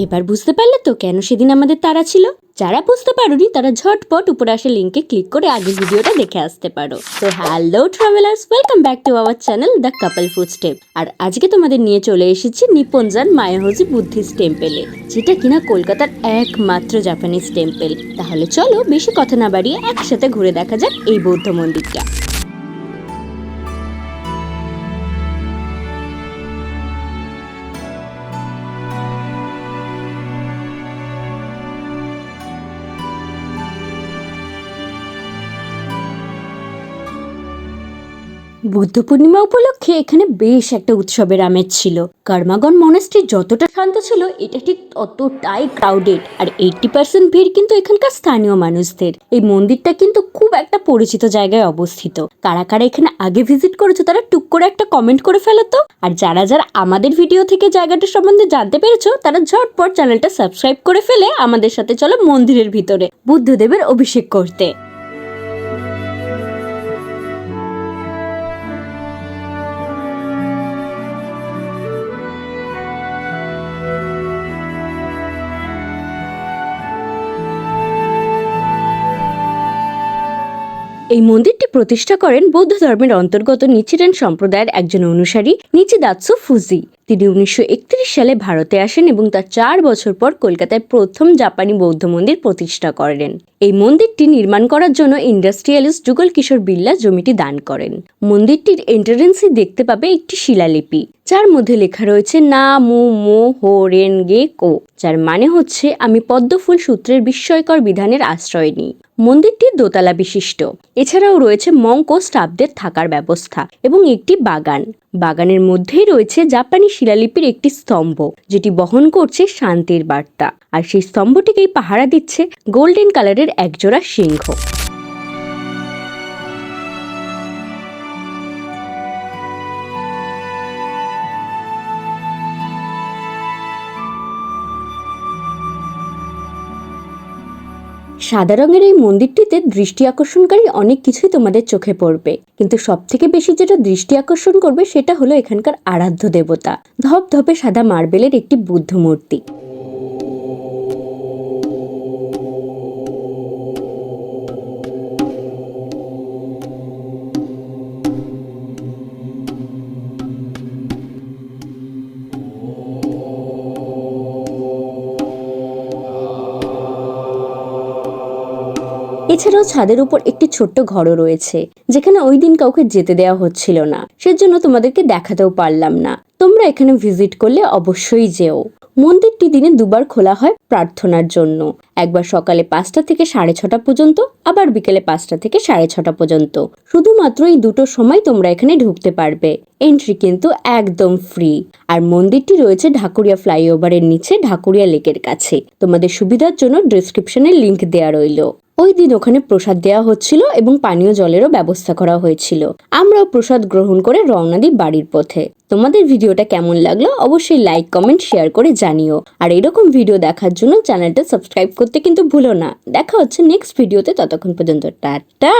এবার বুঝতে পারলে তো কেন সেদিন আমাদের তারা ছিল। যারা বুঝতে পারোনি, তারা ঝটপট উপরে আসা লিঙ্কে ক্লিক করে আগের ভিডিওটা দেখে আসতে পারো। তো hello travellers welcome back to our channel the couple food step আর আজকে তোমাদের নিয়ে চলে এসেছি নিপনজান মায়াহজি বুদ্ধিস্ট টেম্পেলে যেটা কিনা কলকাতার একমাত্র জাপানিজ টেম্পেল তাহলে চলো বেশি কথা না বাড়িয়ে একসাথে ঘুরে দেখা যাক এই বৌদ্ধ মন্দিরটা। বুদ্ধ পূর্ণিমা উপলক্ষে এখানে বেশ একটা উৎসবের আমেজ ছিল। কার্মাগন মনাস্ট্রি যতটা শান্ত ছিল, এটা ঠিক ততটাই ক্রাউডেড আর এইটটি পার্সেন্ট ভিড় কিন্তু এখানকার স্থানীয় মানুষদের। এই মন্দিরটা কিন্তু খুব একটা পরিচিত জায়গায় অবস্থিত। কারা কারা এখানে আগে ভিজিট করেছ, তারা টুক করে একটা কমেন্ট করে ফেলো তো। আর যারা যারা আমাদের ভিডিও থেকে জায়গাটা সম্বন্ধে জানতে পেরেছ, তারা ঝটপট চ্যানেলটা সাবস্ক্রাইব করে ফেলে আমাদের সাথে চলো মন্দিরের ভিতরে। বুদ্ধদেবের অভিষেক করতে। এই মন্দিরটি প্রতিষ্ঠা করেন বৌদ্ধ ধর্মের অন্তর্গত নিচিরেন সম্প্রদায়ের একজন অনুসারী নিচিদাৎসু ফুজি। তিনি উনিশশো একত্রিশ সালে ভারতে আসেন এবং তার চার বছর পর কলকাতায় প্রথম জাপানি বৌদ্ধ মন্দির প্রতিষ্ঠা করেন। এই মন্দিরটি নির্মাণ করার জন্য ইন্ডাস্ট্রিয়ালিস্ট যুগল কিশোর বিল্লা জমিটি দান করেন। মন্দিরটির এন্ট্রান্সে দেখতে পাবে একটি শিলালিপি, যার মধ্যে লেখা রয়েছে না, মু, মো, হো, রেন, গে, কো, যার মানে হচ্ছে, আমি পদ্মফুল সূত্রের বিস্ময়কর বিধানের আশ্রয় নিই। মন্দিরটি দোতলা বিশিষ্ট। এছাড়াও রয়েছে মঙ্ক স্টাফদের থাকার ব্যবস্থা এবং একটি বাগান। বাগানের মধ্যেই রয়েছে জাপানি শিলালিপির একটি স্তম্ভ, যেটি বহন করছে শান্তির বার্তা। আর সেই স্তম্ভটিকেই পাহারা দিচ্ছে গোল্ডেন কালারের একজোড়া সিংহ। সাদা রঙের এই মন্দিরটিতে দৃষ্টি আকর্ষণকারী অনেক কিছুই তোমাদের চোখে পড়বে। কিন্তু সব থেকে বেশি যেটা দৃষ্টি আকর্ষণ করবে সেটা হলো এখানকার আরাধ্য দেবতা। ধপ ধপে সাদা মার্বেলের একটি বুদ্ধ মূর্তি এছাড়াও ছাদের উপর একটি ছোট্ট ঘরও রয়েছে, যেখানে ওই দিন কাউকে যেতে দেওয়া হচ্ছিল না। সেজন্য তোমাদেরকে দেখাতেও পারলাম না। তোমরা এখানে ভিজিট করলে অবশ্যই যেও। মন্দিরটি দিনে দুবার খোলা হয় প্রার্থনার জন্য। একবার সকালে পাঁচটা থেকে সাড়ে ছটা পর্যন্ত, আবার বিকেলে পাঁচটা থেকে সাড়ে ছটা পর্যন্ত। শুধুমাত্র এই দুটো সময় তোমরা এখানে ঢুকতে পারবে। এন্ট্রি কিন্তু একদম ফ্রি আর মন্দিরটি রয়েছে ঢাকুরিয়া ফ্লাইওভারের নিচে, ঢাকুরিয়া লেকের কাছে। তোমাদের সুবিধার জন্য ডিসক্রিপশনে লিংক দেওয়া রইল। ওই দিন ওখানে প্রসাদ দেওয়া হচ্ছিল এবং পানীয় জলেরও ব্যবস্থা করা হয়েছিল। আমরাও প্রসাদ গ্রহণ করে রওনা দিই বাড়ির পথে। তোমাদের ভিডিওটা কেমন লাগল অবশ্যই লাইক কমেন্ট শেয়ার করে জানিও। আর এরকম ভিডিও দেখার জন্য চ্যানেলটা সাবস্ক্রাইব করতে কিন্তু ভুলো না। দেখা হচ্ছে নেক্সট ভিডিওতে ততক্ষণ পর্যন্ত। টাটা!